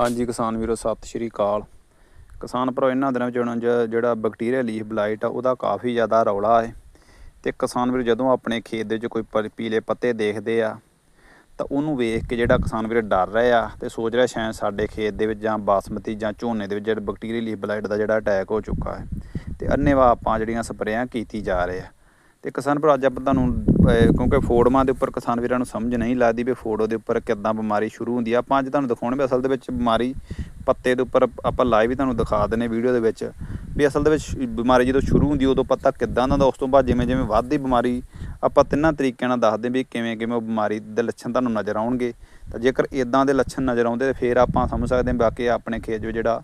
ਹਾਂਜੀ, ਕਿਸਾਨ ਵੀਰੋ, ਸਤਿ ਸ਼੍ਰੀ ਅਕਾਲ। ਕਿਸਾਨ ਭਰਾ, ਇਹਨਾਂ ਦਿਨਾਂ ਵਿੱਚ ਜਿਹੜਾ ਬੈਕਟੀਰੀਆ ਲੀਫ ਬਲਾਈਟ ਆ, ਉਹਦਾ ਕਾਫੀ ਜ਼ਿਆਦਾ ਰੌਲਾ ਹੈ। ਤੇ ਕਿਸਾਨ ਵੀਰ, ਜਦੋਂ ਆਪਣੇ ਖੇਤ ਦੇ ਵਿੱਚ ਕੋਈ ਪ- ਪੀਲੇ ਪੱਤੇ ਦੇਖਦੇ ਆ, ਤਾਂ ਉਹਨੂੰ ਵੇਖ ਕੇ ਜਿਹੜਾ ਕਿਸਾਨ ਵੀਰ ਡਰ ਰਿਹਾ ਤੇ ਸੋਚ ਰਿਹਾ ਸ਼ਾਇਦ ਸਾਡੇ ਖੇਤ ਦੇ ਵਿੱਚ ਜਾਂ ਬਾਸਮਤੀ ਜਾਂ ਝੋਨੇ ਦੇ ਵਿੱਚ ਜਿਹੜਾ ਬੈਕਟੀਰੀਆ ਲੀਫ ਬਲਾਈਟ ਦਾ ਜਿਹੜਾ ਅਟੈਕ ਹੋ ਚੁੱਕਾ ਹੈ। ਤੇ ਅੰਨੇਵਾਹ ਆਪਾਂ ਜਿਹੜੀਆਂ ਸਪਰੇਆਂ ਕੀਤੀ ਜਾ ਰਹੇ ਆ ਤੇ ਕਿਸਾਨ ਭਰਾ, ਅੱਜ ਆਪਾਂ ਤੁਹਾਨੂੰ ਕਿਉਂਕਿ ਫੋੜਮਾਂ ਦੇ ਉੱਪਰ ਕਿਸਾਨ ਵੀਰਾਂ ਨੂੰ ਸਮਝ ਨਹੀਂ ਲੱਗਦੀ ਵੀ ਫੋੜੋ ਦੇ ਉੱਪਰ ਕਿੱਦਾਂ ਬਿਮਾਰੀ ਸ਼ੁਰੂ ਹੁੰਦੀ ਆ। ਆਪਾਂ ਅੱਜ ਤੁਹਾਨੂੰ ਦਿਖਾਉਣ ਵੀ ਅਸਲ ਦੇ ਵਿੱਚ ਬਿਮਾਰੀ ਪੱਤੇ ਦੇ ਉੱਪਰ ਆਪਾਂ ਲਾਈਵ ਹੀ ਤੁਹਾਨੂੰ ਦਿਖਾ ਦਿੰਨੇ ਵੀਡੀਓ ਦੇ ਵਿੱਚ ਵੀ ਅਸਲ ਦੇ ਵਿੱਚ ਬਿਮਾਰੀ ਜਦੋਂ ਸ਼ੁਰੂ ਹੁੰਦੀ ਉਦੋਂ ਪਤਾ ਕਿੱਦਾਂ ਦਾ ਹੁੰਦਾ, ਉਸ ਤੋਂ ਬਾਅਦ ਜਿਵੇਂ ਜਿਵੇਂ ਵੱਧਦੀ ਬਿਮਾਰੀ ਆਪਾਂ ਤਿੰਨਾਂ ਤਰੀਕਿਆਂ ਨਾਲ ਦੱਸਦੇ ਵੀ ਕਿਵੇਂ ਕਿਵੇਂ ਉਹ ਬਿਮਾਰੀ ਦੇ ਲੱਛਣ ਤੁਹਾਨੂੰ ਨਜ਼ਰ ਆਉਣਗੇ। ਤਾਂ ਜੇਕਰ ਇਦਾਂ ਦੇ ਲੱਛਣ ਨਜ਼ਰ ਆਉਂਦੇ ਤਾਂ ਫਿਰ ਆਪਾਂ ਸਮਝ ਸਕਦੇ ਹਾਂ ਬਾਕੀ ਆਪਣੇ ਖੇਤ 'ਚ ਜਿਹੜਾ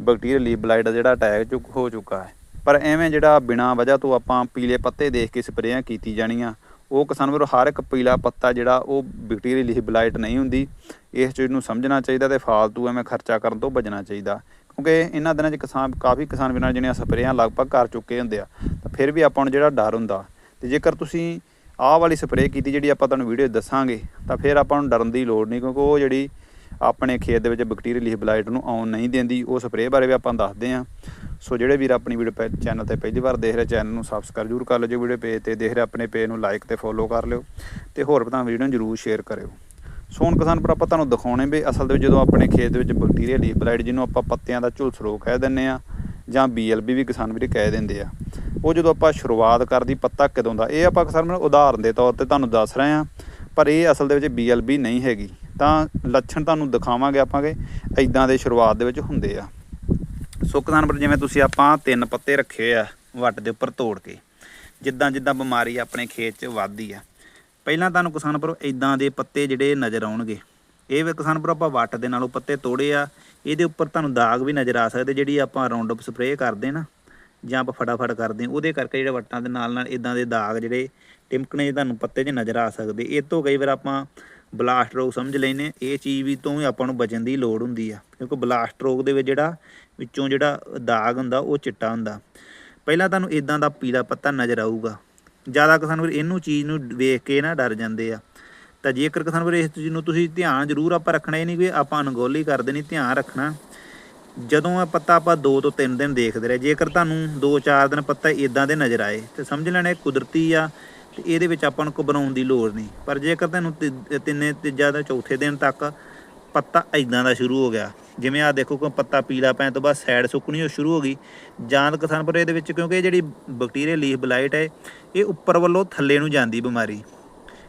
ਬੈਕਟੀਰੀਅਲ ਲੀਫ ਬਲਾਈਟ ਦਾ ਜਿਹੜਾ ਅਟੈਕ ਚੁੱਕ, ਹੋ ਚੁੱਕਾ ਹੈ। ਪਰ ਐਵੇਂ ਜਿਹੜਾ ਬਿਨਾਂ ਵਜ੍ਹਾ ਤੋਂ ਆਪਾਂ ਪੀਲੇ ਪੱਤੇ ਦੇਖ ਕੇ ਸਪਰੇਆਂ ਕੀਤੀ ਜਾਣੀਆਂ, ਉਹ ਕਿਸਾਨ ਵੀਰੋ ਹਰ ਇੱਕ ਪੀਲਾ ਪੱਤਾ ਜਿਹੜਾ ਉਹ ਬੈਕਟੀਰੀਅਲ ਲੀਫ ਬਲਾਈਟ ਨਹੀਂ ਹੁੰਦੀ। ਇਸ ਚੀਜ਼ ਨੂੰ ਸਮਝਣਾ ਚਾਹੀਦਾ ਤੇ ਫਾਲਤੂ ਐਵੇਂ ਖਰਚਾ ਕਰਨ ਤੋਂ ਬਚਣਾ ਚਾਹੀਦਾ। ਕਿਉਂਕਿ ਇਹਨਾਂ ਦਿਨਾਂ 'ਚ ਕਿਸਾਨ, ਕਾਫੀ ਕਿਸਾਨ ਵੀਰਾਂ ਜਿਹੜੀਆਂ ਸਪਰੇਆਂ ਲਗਭਗ ਕਰ ਚੁੱਕੇ ਹੁੰਦੇ ਆ, ਤਾਂ ਫਿਰ ਵੀ ਆਪਾਂ ਨੂੰ ਜਿਹੜਾ ਡਰ ਹੁੰਦਾ। ਤੇ ਜੇਕਰ ਤੁਸੀਂ ਆਹ ਵਾਲੀ ਸਪਰੇਅ ਕੀਤੀ ਜਿਹੜੀ ਆਪਾਂ ਤੁਹਾਨੂੰ ਵੀਡੀਓ ਦੱਸਾਂਗੇ, ਤਾਂ ਫਿਰ ਆਪਾਂ ਨੂੰ ਡਰਨ ਦੀ ਲੋੜ ਨਹੀਂ, ਕਿਉਂਕਿ ਉਹ ਜਿਹੜੀ ਆਪਣੇ ਖੇਤ ਦੇ ਵਿੱਚ ਬੈਕਟੀਰੀਅਲ ਲੀਫ ਬਲਾਈਟ ਨੂੰ ਆਉਣ ਨਹੀਂ ਦਿੰਦੀ, ਉਹ ਸਪਰੇਅ ਬਾਰੇ ਵੀ ਆਪਾਂ ਦੱਸਦੇ ਹਾਂ। ਸੋ ਜਿਹੜੇ ਵੀਰ ਆਪਣੀ ਵੀਡੀਓ ਚੈਨਲ ਤੇ ਪਹਿਲੀ ਵਾਰ ਦੇਖ ਰਹੇ ਚੈਨਲ ਨੂੰ ਸਬਸਕ੍ਰਾਈਬ ਜ਼ਰੂਰ ਕਰ ਲਿਓ ਜੇ ਵੀਡੀਓ ਪੇਜ ਤੇ ਦੇਖ ਰਹੇ ਆਪਣੇ ਪੇਜ ਨੂੰ ਲਾਈਕ ਤੇ ਫੋਲੋ ਕਰ ਲਿਓ ਤੇ ਹੋਰ ਪਤਾ ਵੀਡੀਓ ਨੂੰ ਜ਼ਰੂਰ ਸ਼ੇਅਰ ਕਰਿਓ। ਸੋ ਹੁਣ ਕਿਸਾਨ ਭਰਾ, ਆਪਾਂ ਤੁਹਾਨੂੰ ਦਿਖਾਉਣੇ ਵੀ ਅਸਲ ਦੇ ਵਿੱਚ ਜਦੋਂ ਆਪਣੇ ਖੇਤ ਦੇ ਵਿੱਚ ਬੈਕਟੀਰੀਆ ਲੀਫ ਜਿਹਨੂੰ ਆਪਾਂ ਪੱਤਿਆਂ ਦਾ ਝੁਲਸ ਰੋਗ ਕਹਿ ਦਿੰਦੇ ਆ ਜਾਂ ਬੀਐਲਬੀ ਵੀ ਕਿਸਾਨ ਵੀਰ ਕਹਿ ਦਿੰਦੇ ਆ। ਉਹ ਜਦੋਂ ਆਪਾਂ ਸ਼ੁਰੂਆਤ ਕਰਦੀ ਪੱਤਾ ਕਦੋਂ ਦਾ, ਇਹ ਆਪਾਂ ਕਿਸਾਨ ਵੀਰ ਉਦਾਹਰਨ ਦੇ ਤੌਰ ਤੇ ਤੁਹਾਨੂੰ ਦੱਸ ਰਹੇ ਆ ਪਰ ਇਹ ਅਸਲ ਦੇ ਵਿੱਚ ਬੀਐਲਬੀ ਨਹੀਂ ਹੈਗੀ। ਤਾਂ ਲੱਛਣ ਤੁਹਾਨੂੰ ਦਿਖਾਵਾਂਗੇ ਆਪਾਂ ਕਿ ਇਦਾਂ ਦੇ ਸ਼ੁਰੂਆਤ ਦੇ ਵਿੱਚ ਹੁੰਦੇ ਆ। ਸੋ ਕਿਸਾਨ ਵੀਰ ਜਿਵੇਂ ਤੁਸੀਂ ਆਪਾਂ ਤਿੰਨ ਪੱਤੇ ਰੱਖੇ ਆ ਵੱਟ ਦੇ ਉੱਪਰ ਤੋੜ ਕੇ, ਜਿੱਦਾਂ ਜਿੱਦਾਂ ਬਿਮਾਰੀ ਆਪਣੇ ਖੇਤ 'ਚ ਵੱਧਦੀ ਆ, ਪਹਿਲਾਂ ਤੁਹਾਨੂੰ ਕਿਸਾਨ ਵੀਰੋ ਇਦਾਂ ਦੇ ਪੱਤੇ ਜਿਹੜੇ ਨਜ਼ਰ ਆਉਣਗੇ, ਇਹ ਵੀ ਕਿਸਾਨ ਵੀਰੋ ਆਪਾਂ ਵੱਟ ਦੇ ਨਾਲੋਂ ਪੱਤੇ ਤੋੜੇ ਆ, ਇਹਦੇ ਉੱਪਰ ਤੁਹਾਨੂੰ ਦਾਗ ਵੀ ਨਜ਼ਰ ਆ ਸਕਦੇ ਜਿਹੜੀ ਆਪਾਂ ਰਾਉਂਡ ਅਪ ਸਪਰੇਅ ਕਰਦੇ ਨਾ, ਜਾਂ ਆਪਾਂ ਫਟਾਫਟ ਕਰਦੇ, ਉਹਦੇ ਕਰਕੇ ਜਿਹੜੇ ਵੱਟਾਂ ਦੇ ਨਾਲ ਨਾਲ ਇਦਾਂ ਦੇ ਦਾਗ ਜਿਹੜੇ ਟਿਮਕਣੇ ਤੁਹਾਨੂੰ ਪੱਤੇ 'ਚ ਨਜ਼ਰ ਆ ਸਕਦੇ, ਇਹ ਤੋਂ ਕਈ ਵਾਰ ਆਪਾਂ ਬਲਾਸਟ ਰੋਗ ਸਮਝ ਲੈਨੇ ਇਹ ਚੀਜ਼ ਵੀ ਤੋਂ ਵੀ ਆਪਾਂ ਨੂੰ ਬਚਣ ਦੀ ਲੋੜ ਹੁੰਦੀ ਆ। ਕਿਉਂਕਿ ਬਲਾਸਟ ਰੋਗ ਦੇ ਵਿੱਚ ਜਿਹੜਾ ਵਿੱਚੋਂ ਜਿਹੜਾ ਦਾਗ ਹੁੰਦਾ, ਉਹ ਚਿੱਟਾ ਹੁੰਦਾ। ਪਹਿਲਾਂ ਤੁਹਾਨੂੰ ਇਦਾਂ ਦਾ ਪੀਲਾ ਪੱਤਾ ਨਜ਼ਰ ਆਊਗਾ। ਜ਼ਿਆਦਾ ਕਿਸਾਨ ਵੀਰ ਇਹਨੂੰ ਚੀਜ਼ ਨੂੰ ਵੇਖ ਕੇ ਨਾ ਡਰ ਜਾਂਦੇ ਆ। ਤਾਂ ਜੇਕਰ ਕਿਸਾਨ ਵੀਰ ਇਸ ਚੀਜ਼ ਨੂੰ ਤੁਸੀਂ ਧਿਆਨ ਜ਼ਰੂਰ ਆਪਾਂ ਰੱਖਣਾ ਇਹ ਨਹੀਂ ਕਿ ਆਪਾਂ ਅਣਗੌਲੀ ਕਰਦੇ ਨਹੀਂ, ਧਿਆਨ ਰੱਖਣਾ। ਜਦੋਂ ਇਹ ਪੱਤਾ ਆਪਾਂ 2 ਤੋਂ 3 ਦਿਨ ਦੇਖਦੇ ਰਹੇ, ਜੇਕਰ ਤੁਹਾਨੂੰ 2-4 ਦਿਨ ਪੱਤਾ ਇਦਾਂ ਦੇ ਨਜ਼ਰ ਆਏ, ਤੇ ਸਮਝ ਲੈਣਾ ਇਹ ਕੁਦਰਤੀ ਆ ਤੇ ਇਹਦੇ ਵਿੱਚ ਆਪਾਂ ਨੂੰ ਘਬਰਾਉਣ ਦੀ ਲੋੜ ਨਹੀਂ। ਪਰ ਜੇਕਰ ਤੁਹਾਨੂੰ ਤੀ- ਤਿੰਨੇ, ਤੀਜਾ ਦਾ ਚੌਥੇ ਦਿਨ ਤੱਕ ਪੱਤਾ ਇਦਾਂ ਦਾ ਸ਼ੁਰੂ ਹੋ ਗਿਆ, ਜਿਵੇਂ ਆ ਦੇਖੋ ਕਿ ਪੱਤਾ ਪੀਲਾ ਪੈਣ ਤੋਂ ਬਾਅਦ ਸਾਈਡ ਸੁੱਕਣੀ ਉਹ ਸ਼ੁਰੂ ਹੋ ਗਈ ਜਾਂ ਤਾਂ ਕਿਸਾਨ ਪਰ ਇਹਦੇ ਵਿੱਚ ਕਿਉਂਕਿ ਇਹ ਜਿਹੜੀ ਬੈਕਟੀਰੀਆ ਲੀਫ ਬਲਾਈਟ ਹੈ, ਇਹ ਉੱਪਰ ਵੱਲੋਂ ਥੱਲੇ ਨੂੰ ਜਾਂਦੀ ਬਿਮਾਰੀ।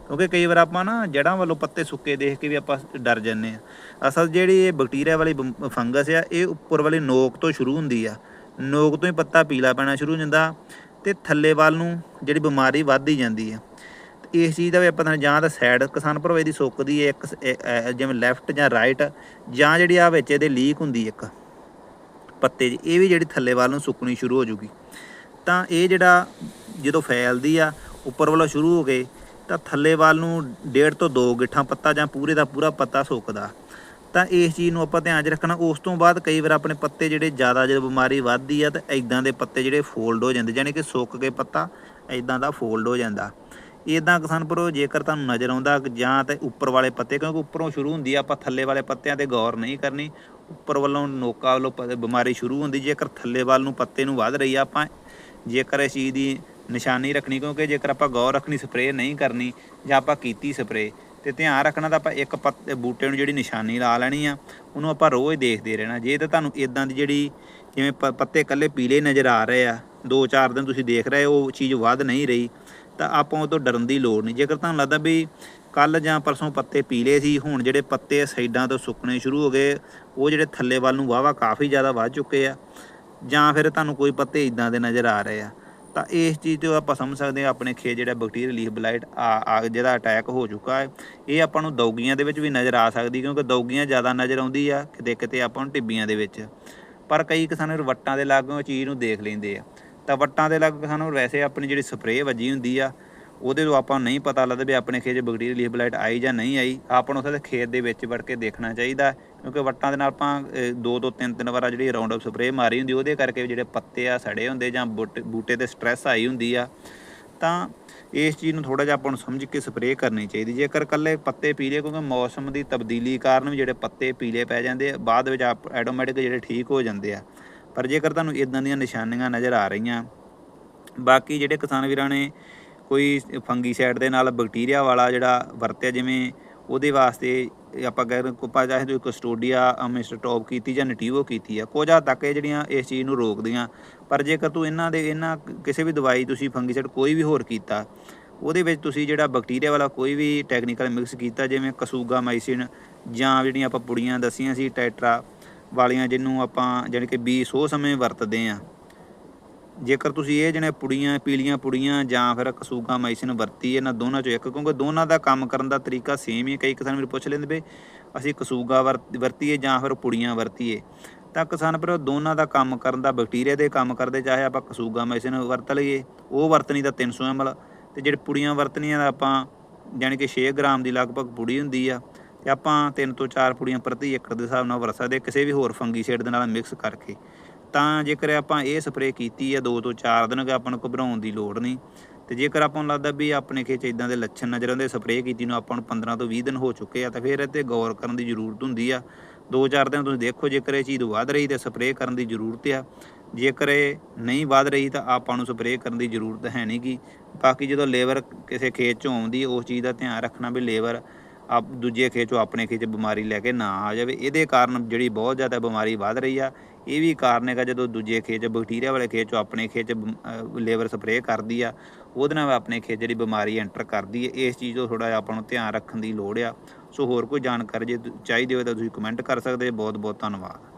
ਕਿਉਂਕਿ ਕਈ ਵਾਰ ਆਪਾਂ ਨਾ ਜੜਾਂ ਵੱਲੋਂ ਪੱਤੇ ਸੁੱਕੇ ਦੇਖ ਕੇ ਵੀ ਆਪਾਂ ਡਰ ਜੰਨੇ ਆ ਅਸਲ ਜਿਹੜੀ ਇਹ ਬੈਕਟੀਰੀਆ ਵਾਲੀ ਬੰ- ਫੰਗਸ ਆ, ਇਹ ਉੱਪਰ ਵਾਲੀ ਨੋਕ ਤੋਂ ਸ਼ੁਰੂ ਹੁੰਦੀ ਆ। ਨੋਕ ਤੋਂ ਹੀ ਪੱਤਾ ਪੀਲਾ ਪੈਣਾ ਸ਼ੁਰੂ ਹੋ ਜਾਂਦਾ। ਤੇ ਥੱਲੇ ਵੱਲ ਨੂੰ ਜਿਹੜੀ ਬਿਮਾਰੀ ਵੱਧਦੀ ਜਾਂਦੀ ਆ। ਤੇ ਇਸ ਚੀਜ਼ ਦਾ ਵੀ ਆਪਾਂ ਤਾਂ ਜਾਂ ਤਾਂ ਸਾਈਡ ਕਿਸਾਨ ਭਰਵੇ ਦੀ ਸੁੱਕਦੀ ਹੈ, ਇੱਕ ਜਿਵੇਂ ਲੈਫਟ ਜਾਂ ਰਾਈਟ ਜਾਂ ਜਿਹੜੀ ਆ ਵਿੱਚ ਇਹਦੇ ਲੀਕ ਹੁੰਦੀ ਇੱਕ ਪੱਤੇ 'ਚ ਇਹ ਵੀ ਜਿਹੜੀ ਥੱਲੇ ਵੱਲ ਨੂੰ ਸੁੱਕਣੀ ਸ਼ੁਰੂ ਹੋ ਜੂਗੀ। ਤਾਂ ਇਹ ਜਿਹੜਾ ਜਦੋਂ ਫੈਲਦੀ ਆ, ਉੱਪਰ ਵੱਲੋਂ ਸ਼ੁਰੂ ਹੋ ਗਏ ਤਾਂ ਥੱਲੇ ਵੱਲ ਨੂੰ ਡੇਢ ਤੋਂ 2 ਗਿੱਠਾਂ ਪੱਤਾ ਜਾਂ ਪੂਰੇ ਦਾ ਪੂਰਾ ਪੱਤਾ ਸੁੱਕਦਾ। ਤਾਂ ਇਸ ਚੀਜ਼ ਨੂੰ ਆਪਾਂ ਧਿਆਨ 'ਚ ਰੱਖਣਾ। ਉਸ ਤੋਂ ਬਾਅਦ ਕਈ ਵਾਰ ਆਪਣੇ ਪੱਤੇ ਜਿਹੜੇ ਜ਼ਿਆਦਾ ਜਦੋਂ ਬਿਮਾਰੀ ਵੱਧਦੀ ਆ ਤਾਂ ਇਦਾਂ ਦੇ ਪੱਤੇ ਜਿਹੜੇ ਫੋਲਡ ਹੋ ਜਾਂਦੇ ਯਾਨੀ ਕਿ ਸੁੱਕ ਕੇ ਪੱਤਾ ਇਦਾਂ ਦਾ ਫੋਲਡ ਹੋ ਜਾਂਦਾ। ਇਦਾਂ ਕਿਸਾਨ ਭਰੋ, ਜੇਕਰ ਤੁਹਾਨੂੰ ਨਜ਼ਰ ਆਉਂਦਾ ਜਾਂ ਤੇ ਉੱਪਰ ਵਾਲੇ ਪੱਤੇ, ਕਿਉਂਕਿ ਉੱਪਰੋਂ ਸ਼ੁਰੂ ਹੁੰਦੀ ਆ, ਆਪਾਂ ਥੱਲੇ ਵਾਲੇ ਪੱਤਿਆਂ ਤੇ ਗੌਰ ਨਹੀਂ ਕਰਨੀ। ਉੱਪਰ ਵੱਲੋਂ ਨੋਕਾ ਵੱਲੋਂ ਪ- ਬਿਮਾਰੀ ਸ਼ੁਰੂ ਹੁੰਦੀ, ਜੇਕਰ ਥੱਲੇ ਵੱਲ ਨੂੰ ਪੱਤੇ ਨੂੰ ਵੱਧ ਰਹੀ ਆ, ਆਪਾਂ ਜੇਕਰ ਇਸ ਚੀਜ਼ ਦੀ ਨਿਸ਼ਾਨੀ ਰੱਖਣੀ, ਕਿਉਂਕਿ ਜੇਕਰ ਆਪਾਂ ਗੌਰ ਰੱਖਣੀ, ਸਪਰੇਅ ਨਹੀਂ ਕਰਨੀ ਜਾਂ ਆਪਾਂ ਕੀਤੀ ਸਪਰੇਅ ਤੇ ਧਿਆਨ ਰੱਖਣਾ ਤਾਂ ਆਪਾਂ ਇੱਕ ਪੱਤੇ ਬੂਟੇ ਨੂੰ ਜਿਹੜੀ ਨਿਸ਼ਾਨੀ ਲਾ ਲੈਣੀ ਆ, ਉਹਨੂੰ ਆਪਾਂ ਰੋਜ਼ ਦੇਖਦੇ ਰਹਿਣਾ। ਜੇ ਤਾਂ ਤੁਹਾਨੂੰ ਇਦਾਂ ਦੀ ਜਿਹੜੀ ਜਿਵੇਂ ਪ- ਪੱਤੇ ਇਕੱਲੇ ਪੀਲੇ ਨਜ਼ਰ ਆ ਰਹੇ ਆ 2-4 ਦਿਨ ਤੁਸੀਂ ਦੇਖ ਰਹੇ ਹੋ, ਉਹ ਚੀਜ਼ ਵੱਧ ਨਹੀਂ ਰਹੀ, ਤਾਂ ਆਪਾਂ ਉਹ ਤੋਂ ਡਰਨ ਦੀ ਲੋੜ ਨਹੀਂ। ਜੇਕਰ ਤੁਹਾਨੂੰ ਲੱਗਦਾ ਵੀ ਕੱਲ ਜਾਂ ਪਰਸੋਂ ਪੱਤੇ ਪੀਲੇ ਸੀ, ਹੁਣ ਜਿਹੜੇ ਪੱਤੇ ਸਾਈਡਾਂ ਤੋਂ ਸੁੱਕਣੇ ਸ਼ੁਰੂ ਹੋ ਗਏ, ਉਹ ਜਿਹੜੇ ਥੱਲੇ ਵੱਲ ਨੂੰ ਵਾਵਾ ਕਾਫੀ ਜ਼ਿਆਦਾ ਵੱਧ ਚੁੱਕੇ ਆ, ਜਾਂ ਫਿਰ ਤੁਹਾਨੂੰ ਕੋਈ ਪੱਤੇ ਇਦਾਂ ਦੇ ਨਜ਼ਰ ਆ ਰਹੇ ਆ ਤਾਂ ਇਸ ਚੀਜ਼ ਤੋਂ ਆਪਾਂ ਸਮਝ ਸਕਦੇ ਹਾਂ ਆਪਣੇ ਖੇਤ ਜਿਹੜਾ ਬੈਕਟੀਰੀਆ ਲੀਫ ਬਲਾਈਟ ਆ ਆ ਜਿਹਦਾ ਅਟੈਕ ਹੋ ਚੁੱਕਾ ਹੈ। ਇਹ ਆਪਾਂ ਨੂੰ ਦੌਗੀਆਂ ਦੇ ਵਿੱਚ ਵੀ ਨਜ਼ਰ ਆ ਸਕਦੀ ਕਿਉਂਕਿ ਦੌਗੀਆਂ ਜ਼ਿਆਦਾ ਨਜ਼ਰ ਆਉਂਦੀ ਆ ਕਿਤੇ ਕਿਤੇ ਆਪਾਂ ਨੂੰ ਟਿੱਬੀਆਂ ਦੇ ਵਿੱਚ। ਪਰ ਕਈ ਕਿਸਾਨ ਵੱਟਾਂ ਦੇ ਲਾਗੋਂ ਚੀਜ਼ ਨੂੰ ਦੇਖ ਲੈਂਦੇ ਆ। ਤਾਂ ਵੱਟਾਂ ਦੇ ਲਾਗੋਂ ਸਾਨੂੰ ਵੈਸੇ ਆਪਣੀ ਜਿਹੜੀ ਸਪਰੇਅ ਵੱਜੀ ਹੁੰਦੀ ਆ ਉਹਦੇ ਤੋਂ ਆਪਾਂ ਨੂੰ ਨਹੀਂ ਪਤਾ ਲੱਗਦਾ ਵੀ ਆਪਣੇ ਖੇਤ 'ਚ ਬੈਕਟੀਰੀਆ ਲੀਫ ਬਲਾਈਟ ਆਈ ਜਾਂ ਨਹੀਂ ਆਈ। ਆਪਾਂ ਨੂੰ ਉੱਥੇ ਖੇਤ ਦੇ ਵਿੱਚ ਵੜ ਕੇ ਦੇਖਣਾ ਚਾਹੀਦਾ ਕਿਉਂਕਿ ਵੱਟਾਂ ਦੇ ਨਾਲ ਆਪਾਂ ਦੋ ਦੋ ਤਿੰਨ ਤਿੰਨ ਵਾਰ ਜਿਹੜੀ ਰਾਉਂਡ ਅਪ ਸਪਰੇਅ ਮਾਰੀ ਹੁੰਦੀ, ਉਹਦੇ ਕਰਕੇ ਵੀ ਜਿਹੜੇ ਪੱਤੇ ਆ ਸੜੇ ਹੁੰਦੇ ਜਾਂ ਬੂਟੇ ਬੂਟੇ ਤੇ ਸਟ੍ਰੈਸ ਆਈ ਹੁੰਦੀ ਆ। ਤਾਂ ਇਸ ਚੀਜ਼ ਨੂੰ ਥੋੜਾ ਜਿਹਾ ਆਪਾਂ ਨੂੰ ਸਮਝ ਕੇ ਸਪਰੇਅ ਕਰਨੀ ਚਾਹੀਦੀ। ਜੇਕਰ ਇਕੱਲੇ ਪੱਤੇ ਪੀਲੇ ਕਿਉਂਕਿ ਮੌਸਮ ਦੀ ਤਬਦੀਲੀ ਕਾਰਨ ਵੀ ਜਿਹੜੇ ਪੱਤੇ ਪੀਲੇ ਪੈ ਜਾਂਦੇ ਆ, ਬਾਅਦ ਵਿੱਚ ਆਪ ਆਟੋਮੈਟਿਕ ਜਿਹੜੇ ਠੀਕ ਹੋ ਜਾਂਦੇ ਆ। ਪਰ ਜੇਕਰ ਤੁਹਾਨੂੰ ਇਦਾਂ ਦੀਆਂ ਨਿਸ਼ਾਨੀਆਂ ਨਜ਼ਰ ਆ ਰਹੀਆਂ, ਬਾਕੀ ਜਿਹੜੇ ਕਿਸਾਨ ਵੀਰਾਂ ਨੇ ਕੋਈ ਫੰਗੀਸਾਈਡ ਦੇ ਨਾਲ ਬੈਕਟੀਰੀਆ ਵਾਲਾ ਜਿਹੜਾ ਵਰਤਿਆ ਜਿਵੇਂ ਉਹਦੇ ਵਾਸਤੇ ਆਪਾਂ ਕਹਿ ਕੋਪਾ ਚਾਹੇ ਤੁਸੀਂ ਕਸਟੋਡੀਆ ਮਿਸਟਰ ਟੌਪ ਕੀਤੀ ਜਾਂ ਨਟੀਵੋ ਕੀਤੀ ਆ, ਕੁਝ ਹੱਦ ਤੱਕ ਇਹ ਜਿਹੜੀਆਂ ਇਸ ਚੀਜ਼ ਨੂੰ ਰੋਕਦੀਆਂ। ਪਰ ਜੇਕਰ ਤੂੰ ਇਹਨਾਂ ਦੇ, ਇਹਨਾਂ ਕਿਸੇ ਵੀ ਦਵਾਈ ਤੁਸੀਂ ਫੰਗੀਸਾਈਡ ਕੋਈ ਵੀ ਹੋਰ ਕੀਤਾ, ਉਹਦੇ ਵਿੱਚ ਤੁਸੀਂ ਜਿਹੜਾ ਬੈਕਟੀਰੀਆ ਵਾਲਾ ਕੋਈ ਵੀ ਟੈਕਨੀਕਲ ਮਿਕਸ ਕੀਤਾ, ਜਿਵੇਂ ਕਸੂਗਾ ਮਾਈਸਿਨ ਜਾਂ ਜਿਹੜੀਆਂ ਆਪਾਂ ਪੁੜੀਆਂ ਦਸੀਆਂ ਸੀ ਟੈਟਰਾ ਵਾਲੀਆਂ, ਜਿਹਨੂੰ ਆਪਾਂ ਜਾਣੀ ਕਿ ਬੀ ਸੋ ਸਮੇਂ ਵਰਤਦੇ ਆ ਜੇਕਰ ਤੁਸੀਂ ਇਹ ਜਿਹੜੇ ਪੁੜੀਆਂ, ਪੀਲੀਆਂ ਪੁੜੀਆਂ ਜਾਂ ਫਿਰ ਕਸੂਗਾ ਮਾਈਸਿਨ ਵਰਤੀ ਇਹਨਾਂ ਦੋਨਾਂ ਚੋਂ ਇੱਕ, ਕਿਉਂਕਿ ਦੋਨਾਂ ਦਾ ਕੰਮ ਕਰਨ ਦਾ ਤਰੀਕਾ ਸੇਮ ਹੀ ਹੈ। ਕਈ ਕਿਸਾਨ ਮੇਰੇ ਪੁੱਛ ਲੈਂਦੇ ਵੀ ਅਸੀਂ ਕਸੂਗਾ ਵਰਤ- ਵਰਤੀਏ ਜਾਂ ਫਿਰ ਪੁੜੀਆਂ ਵਰਤੀਏ। ਤਾਂ ਕਿਸਾਨ ਪਰ ਦੋਨਾਂ ਦਾ ਕੰਮ ਕਰਨ ਦਾ, ਬੈਕਟੀਰੀਆ ਦੇ ਕੰਮ ਕਰਦੇ, ਚਾਹੇ ਆਪਾਂ ਕਸੂਗਾ ਮਾਈਸਿਨ ਵਰਤ ਲਈਏ, ਉਹ ਵਰਤਣੀ ਤਾਂ 300 ml ਤੇ ਜਿਹੜੇ ਪੁੜੀਆਂ ਵਰਤਣੀਆਂ ਦਾ ਆਪਾਂ, ਜਾਣੀ ਕਿ 6 ਗ੍ਰਾਮ ਦੀ ਲਗਭਗ ਪੁੜੀ ਹੁੰਦੀ ਆ, ਤੇ ਆਪਾਂ 3 ਤੋਂ 4 ਪੁੜੀਆਂ ਪ੍ਰਤੀ ਏਕੜ ਦੇ ਹਿਸਾਬ ਨਾਲ ਵਰਤ ਸਕਦੇ ਕਿਸੇ ਵੀ ਹੋਰ ਫੰਗੀਸਾਈਡ ਦੇ ਨਾਲ ਮਿਕਸ ਕਰਕੇ। ਤਾਂ ਜੇਕਰ ਆਪਾਂ ਇਹ ਸਪਰੇਅ ਕੀਤੀ ਆ 2 ਤੋਂ 4 ਦਿਨ ਆਪਾਂ ਨੂੰ ਘਬਰਾਉਣ ਦੀ ਲੋੜ ਨਹੀਂ। ਤੇ ਜੇਕਰ ਆਪਾਂ ਨੂੰ ਲੱਗਦਾ ਵੀ ਆਪਣੇ ਖੇਤ 'ਚ ਇਦਾਂ ਦੇ ਲੱਛਣ ਨਜ਼ਰ ਆਉਂਦੇ, ਸਪਰੇਅ ਕੀਤੀ ਨੂੰ ਆਪਾਂ ਨੂੰ 15 ਤੋਂ 20 ਦਿਨ ਹੋ ਚੁੱਕੇ ਆ, ਤਾਂ ਫਿਰ ਇਹ ਤੇ ਗੌਰ ਕਰਨ ਦੀ ਜ਼ਰੂਰਤ ਹੁੰਦੀ ਆ। 2-4 ਦਿਨ ਤੁਸੀਂ ਦੇਖੋ ਜੇਕਰ ਇਹ ਚੀਜ਼ ਵੱਧ ਰਹੀ ਤੇ ਸਪਰੇਅ ਕਰਨ ਦੀ ਜ਼ਰੂਰਤ ਆ। ਜੇਕਰ ਇਹ ਨਹੀਂ ਵੱਧ ਰਹੀ ਤਾਂ ਆਪਾਂ ਨੂੰ ਸਪਰੇਅ ਕਰਨ ਦੀ ਜ਼ਰੂਰਤ ਹੈ ਨਹੀਂ ਗੀ। ਬਾਕੀ ਜਦੋਂ ਲੇਬਰ ਕਿਸੇ ਖੇਤ 'ਚੋਂ ਆਉਂਦੀ ਉਸ ਚੀਜ਼ ਦਾ ਧਿਆਨ ਰੱਖਣਾ ਵੀ ਲੇਬਰ ਆਪ ਦੂਜੇ ਖੇਤ 'ਚੋਂ ਆਪਣੇ ਖੇਤ 'ਚ ਬਿਮਾਰੀ ਲੈ ਕੇ ਨਾ ਆ ਜਾਵੇ। ਇਹਦੇ ਕਾਰਨ ਜਿਹੜੀ ਬਹੁਤ ਜ਼ਿਆਦਾ ਬਿਮਾਰੀ ਵੱਧ ਰਹੀ ਆ ਇਹ ਵੀ ਕਾਰਨ ਹੈਗਾ ਜਦੋਂ ਦੂਜੇ ਖੇਤ 'ਚ ਬੈਕਟੀਰੀਆ ਵਾਲੇ ਖੇਤ 'ਚੋਂ ਆਪਣੇ ਖੇਤ 'ਚ ਬਿਮ- ਲੇਬਰ ਸਪਰੇਅ ਕਰਦੀ ਆ, ਉਹਦੇ ਨਾਲ ਆਪਣੇ ਖੇਤ ਜਿਹੜੀ ਬਿਮਾਰੀ ਐਂਟਰ ਕਰਦੀ ਹੈ ਇਸ ਚੀਜ਼ ਤੋਂ ਥੋੜਾ ਜਿਹਾ ਆਪਾਂ ਨੂੰ ਧਿਆਨ ਰੱਖਣ ਦੀ ਲੋੜ ਆ ਸੋ ਹੋਰ ਕੋਈ ਜਾਣਕਾਰੀ ਜੇ ਚਾਹੀਦੀ ਹੋਵੇ ਤਾਂ ਤੁਸੀਂ ਕਮੈਂਟ ਕਰ ਸਕਦੇ ਹੋ। ਬਹੁਤ ਬਹੁਤ ਧੰਨਵਾਦ